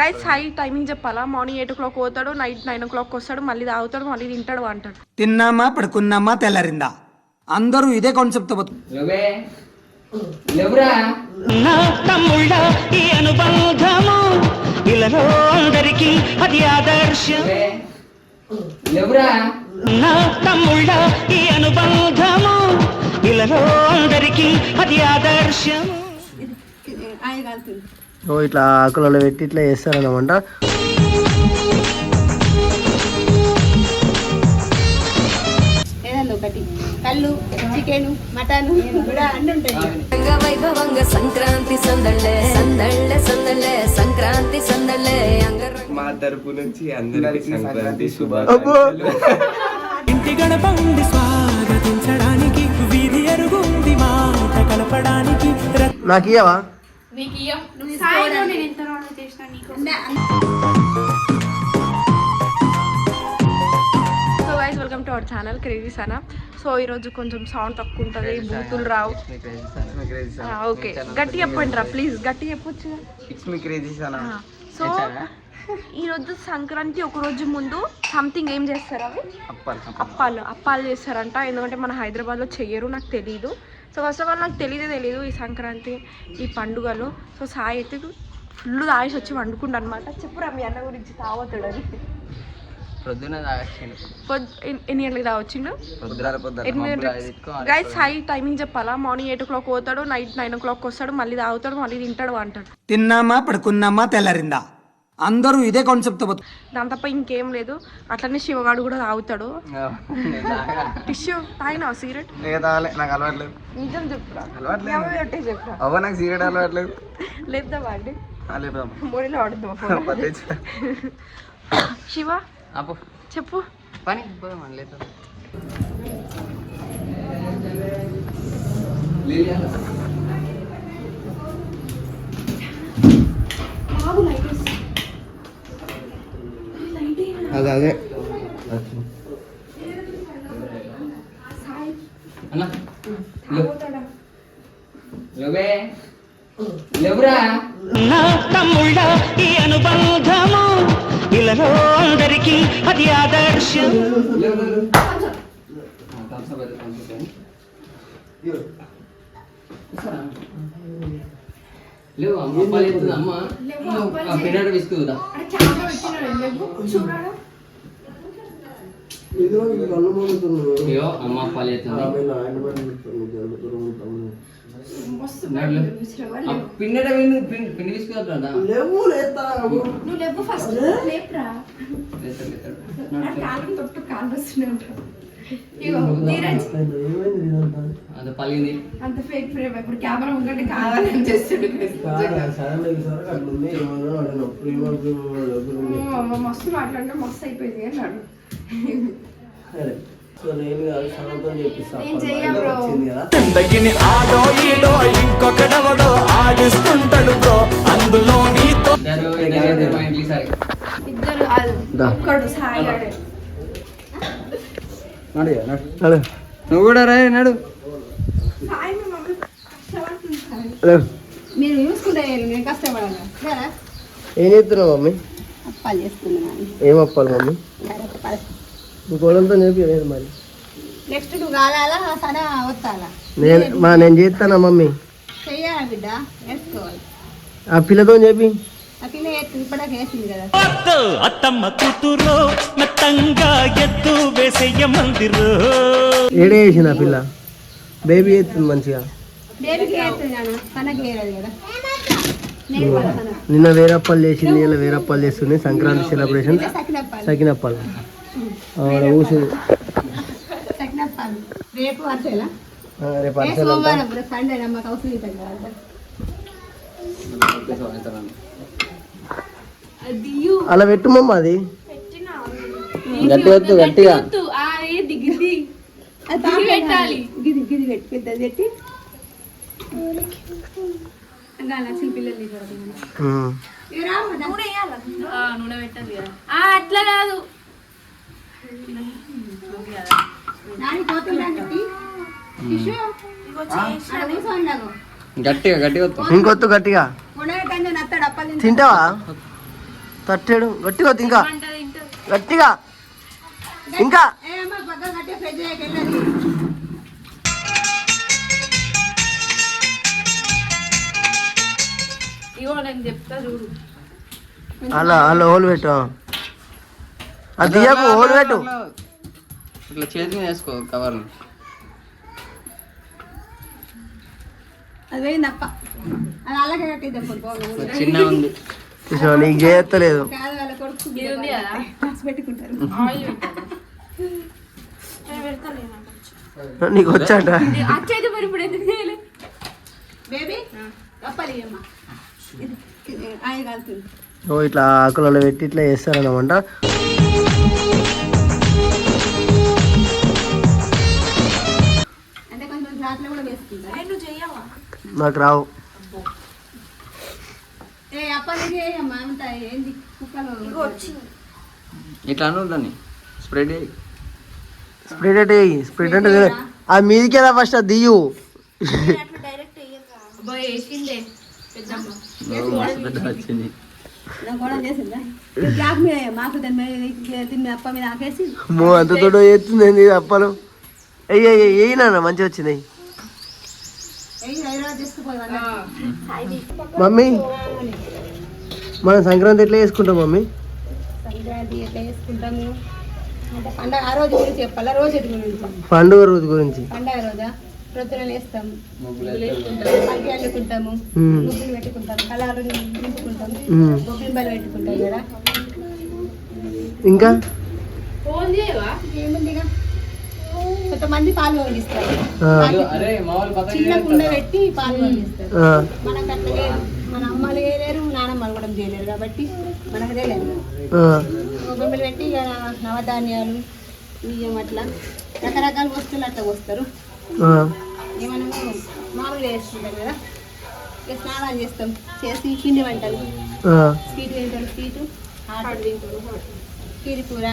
Guys Sai timing చెప్పాలా? Morning eight o'clock పోతాడు night nine o'clock వస్తాడు మళ్ళీ తాగుతాడు మళ్ళీ తింటాడు అంటాడు. తిన్నామా పడుకున్నామా తెల్లరిందా? అందరూ ఇదే కాన్సెప్ట్తో లేవే లేవురా నా తమ్ముళ్ళ ఈ అనుబంధము? ఇలాలో అందరికీ అది ఆదర్శం. నా తమ్ముళ్ళ ఈ అనుబంధము? ఇలాలో అందరికీ అది ఆదర్శం. ఇట్లా ఆకులలో పెట్టి ఇట్లా చేస్తారన్నమాట. ఏదన్నా ఒకటి. కళ్ళు చికెన్ మటన్ కూడా అన్ని ఉంటాయి రంగ వైభవంగ సంక్రాంతి సందళ్ళే సందళ్ళే సందళ్ళే సంక్రాంతి సందళ్ళే మా తరపు నుంచి అందరికీ సంక్రాంతి. ఇంటి గడపండి స్వాగతించడానికి వీధి అరుగుంది మాట కలపడానికి నాకు ఇయ్యవా so guys welcome to our channel crazy Sana so ఈరోజు కొంచెం సౌండ్ తక్కువ ఉంటుంది బూతులు రావు. ఓకే గట్టి చెప్పండి రా ప్లీజ్ గట్టి చెప్పొచ్చు it's me crazy Sana so ఈరోజు సంక్రాంతి ఒక రోజు ముందు సంథింగ్ ఏం చేస్తారు అవి? అప్పాలు. అప్పాలు. చేస్తారంట. ఎందుకంటే మన హైదరాబాద్లో చెయ్యరు నాకు తెలియదు సో ఫస్ట్ ఆఫ్ ఆల్ నాకు తెలియదే తెలియదు ఈ సంక్రాంతి ఈ పండుగలు. సో సాయి అయితే ఫుల్ తాగేసి వచ్చి వండుకుంటా అనమాట చెప్పురా మీ అన్న గురించి తాగుతాడు అని ప్రొద్దున తాగచ్చిండు. పొద్దు ఎన్ని- గంటలకు తాగొచ్చిండు? పొద్దున గైస్ సాయి టైమింగ్ చెప్పాలా? మార్నింగ్ ఎయిట్ ఓ క్లాక్ పోతాడు నైట్ నైన్ ఓ క్లాక్ వస్తాడు మళ్ళీ తాగుతాడు మళ్ళీ తింటాడు అంటాడు. తిన్నామా పడుకున్నామా తెల్లరిందా? అందరూ ఇదే కాన్సెప్ట్తో దాని తప్ప ఇంకేం లేదు. అట్లనే శివగాడు కూడా తాగుతాడు. టిష్యూ తాగినా సిగరెట్? తాగలే నాకు అలవాట్లేదు. నిజం చెప్పురా. అలవాట్లేదు. చెప్పురా. అవ్వ నాకు సిగరెట్ అలవాట్లేదు. లేపుదామా అండి ఆ, లేపుదాం. మోడీలో ఆడుద్దామా. శివ అప్పు చెప్పు. పని పోదాం లేదు అదే అదే అన్న లేవు. లేవే లేవురా నా తమ్ముళ్ళ ఈ అనుబంధము ఇలాలో అందరికీ అది ఆదర్శం. లేవు, అమ్మ అప్పాలు ఎత్తుంది అమ్మ? ఆ, పిన్నడు విసుకుదా అయ్యో అమ్మ అప్పాలు ఎత్తుంది. పిన్నడ పిండి విసుకుదా లేవు లేస్తా నువ్వు లేవు ఫస్ట్. లేపురా. కాలు తొట్టు కాలు వస్తూనే ఉంటావు పలిగింది. అంత ఫేక్ ఫ్రేమ్ ఇప్పుడు కెమెరా ఉంటే కావాలని చేస్తాడు మస్తు మాట్లాడితే మస్తు అయిపోయింది అన్నాడు సరే. సో నేను కాదు. చేపిస్తాను నువ్వు కూడా రా నడు. హలో మీరు చూసుకుంటే నేను కష్టపడాలి సరే? ఏం చేస్తున్నావు మమ్మీ? అప్పాలు చేస్తున్నాను. ఏం అప్పాలి మమ్మీ? నువ్వు గోడంతో చెప్పలేదు మరి. నెక్స్ట్ నువ్వు కాలాలా సరే వస్తాలా నేను మా నేను చేస్తానా మమ్మీ. చెయ్యాలా బిడ్డ? వేసుకోవాలి ఆ పిల్లతో చెప్పి ఆ పిల్ల వేసింది కదా. అత్తమ్మ కూతురు మెత్తంగా ఎత్తు వేసేయ మందిరు. ఏడే వేసింది ఆ పిల్ల? బేబీ చేస్తుంది మంచిగా. బేబీకి వేస్తుంది నాన్న తనకి వేయలేదు కదా. నేను వాళ్ళ తన నిన్న వేరప్పాలు చేసింది ఇలా వేరప్పాలు చేస్తుంది సంక్రాంతి సెలబ్రేషన్ సకినప్పాలు. సకినప్పాలు. ఆవిడ ఊసింది రేపు రేపు సండే అవసరం కదా అలా పెట్టు మమ్మ అది. గట్టి వద్దు గట్టిగా. పెట్టాలి. అట్లా కాదు నాని పోతుందా గట్టి? టిష్యూ? ఆడ కూర్చోండి నాకు. గట్టిగా గట్టిగా ఇంకొత్తు గట్టిగా. తింటావా? తట్టాడు. గట్టిగా ఇంకా. గట్టిగా. ఇంకా. అలా అలా హోల్ పెట్టు అది తీయకు హోల్ పెట్టు. ఇట్లా చేతి మీద వేసుకో కవర్ చిన్న ఉంది. నీకు పెడతాను నాకు వచ్చాట ఇట్లా ఆకులలో పెట్టి ఇట్లా చేస్తారన్నమాట. నాకు రావు. ఇట్లా దాన్ని? స్ప్రెడ్ స్ప్రెడ్ అంటే స్ప్రెడ్ అంటే. ఆ మీదికి ఫస్ట్ అది మస్తు పెద్ద వచ్చింది. అంత తోడు ఎత్తుంది అప్పలు? అయ్యి అయ్యి నాన్న మంచిగా వచ్చింది. మమ్మీ మనం సంక్రాంతి ఎట్లా చేసుకుంటాం మమ్మీ? పండగ ఆ రోజు గురించి చెప్పాలా? రోజు ఎటు గురించి పండుగ రోజు గురించి. పండగ రోజా? ప్రొద్దున అల్లుకుంటాము. ముగ్గులు పెట్టుకుంటాము నింపుకుంటాము పెట్టుకుంటాం కదా. ఇంకా? ఏముంది ఇక? కొంతమంది పాలు పండిస్తారు. చిన్న కుండ పెట్టి పాలు పండిస్తారు. ఆ, మనకు అట్లా మన అమ్మలు చేయలేరు నానమ్మలు కూడా చేయలేరు కాబట్టి మనకు తెలియదు. ఆ, బొబ్బింబలు పెట్టి ఇక నవధాన్యాలు బియ్యం అట్లా రకరకాల వస్తువులు అట్లా వస్తారు మామూలుగా వేసుకుంటాం కదా స్నానం చేస్తాం చేసి పిండి వంటలు స్వీట్ తింటారు స్వీట్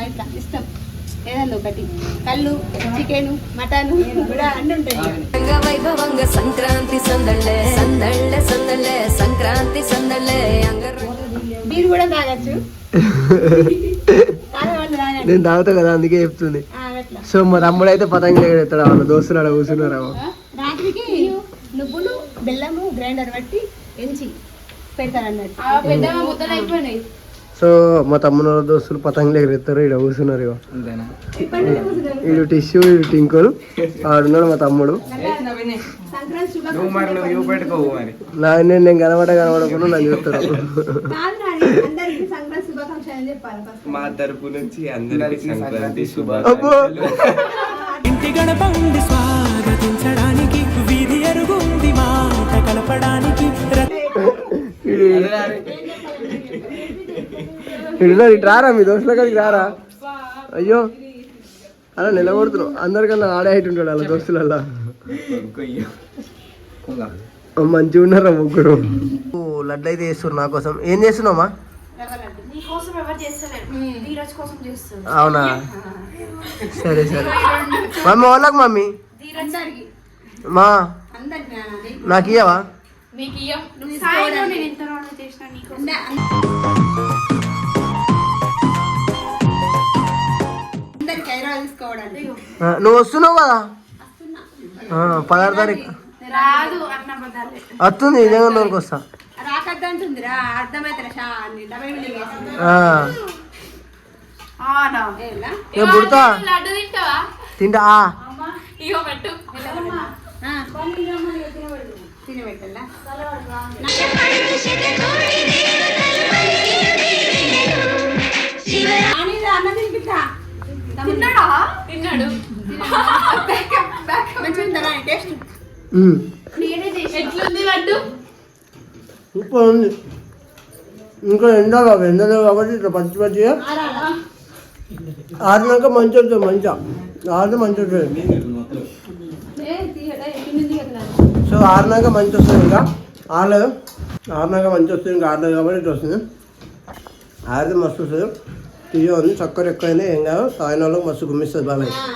ఇట్లా ఇష్టం ఏదన్నా ఒకటి కళ్ళు చికెన్ మటన్ కూడా అన్నీ ఉంటాయి వైభవంగా సంక్రాంతి సందళ్ళే సందళ్ళే సందళ్ళే సంక్రాంతి సందళ్ళే మీరు కూడా తాగచ్చు నేను తాగుతా కదా అందుకే చెప్తుంది. సో మా తమ్ముడు అయితే పతంగి ఎగరేస్తాడు వాళ్ళ దోస్తులు ఆడ కూర్చున్నారేమో రాత్రికి నువ్వులు బెల్లము గ్రైండర్ పట్టి ఎంచి పెడతారు అన్నట్టు సో మా తమ్ముడు వాళ్ళ దోస్తులు పతంగులు ఎగరేస్తారు ఇక్కడ కూర్చున్నారు అంతేనా? ఇడు టిష్యూ ఇడు టింకులు ఆడున్నాడు మా తమ్ముడు. శుభాకాంక్షలు నా నేను నేను కనబడ కనబడకుండా నన్ను శుభాకాంక్షలు ఫస్ట్ మా తరపు నుంచి అందరికీ సంక్రాంతి అబ్బో! ఇంటి స్వాగతించడానికి వీధి అరుగుంది మాట కలపడానికి రారా మీ దోస్తుల కాడికి రారా? అయ్యో! అలా నిలబడుతున్నావు. అందరికన్నా ఆడే హైట్ ఉంటాడు అలా దోస్తులల్లా. మంచిగా ఉన్నారా ముగ్గురు? లడ్డు అయితే చేస్తున్నారు నా కోసం. ఏం చేస్తున్నావా అవునా? సరే సరే. మమ్మీ వాళ్ళకి మమ్మీ? మా? నాకు ఇయ్యవా? నువ్వు వస్తున్నావు కదా? పదహారు తారీఖు రాదు వస్తుంది నిజంగా నూరుకు వస్తా. రాకద్దంటుంది రా అర్థమైతే పుడతా తింటా తినబెట్టల్లా ఎట్లుంది లడ్డు? సూపర్ ఉంది. ఇంకా ఎండ కాదు ఎండలో కాబట్టి ఇట్లా పచ్చి పచ్చిగా. ఆరినాక మంచి వస్తుంది మంచిగా. ఆరితే మంచి వస్తుంది. సో ఆరినాక మంచి వస్తుంది ఇంకా. ఆరలేదు. ఆరినాక మంచి వస్తుంది ఇంకా ఆరలేదు కాబట్టి ఇట్లా వస్తుంది. ఆరితే మస్తు వస్తుంది. తీయ ఉంది. చక్కెర ఎక్కువైంది ఏం కాదు. వాళ్ళకి మస్తు గుమ్మిస్తుంది బాబాయ్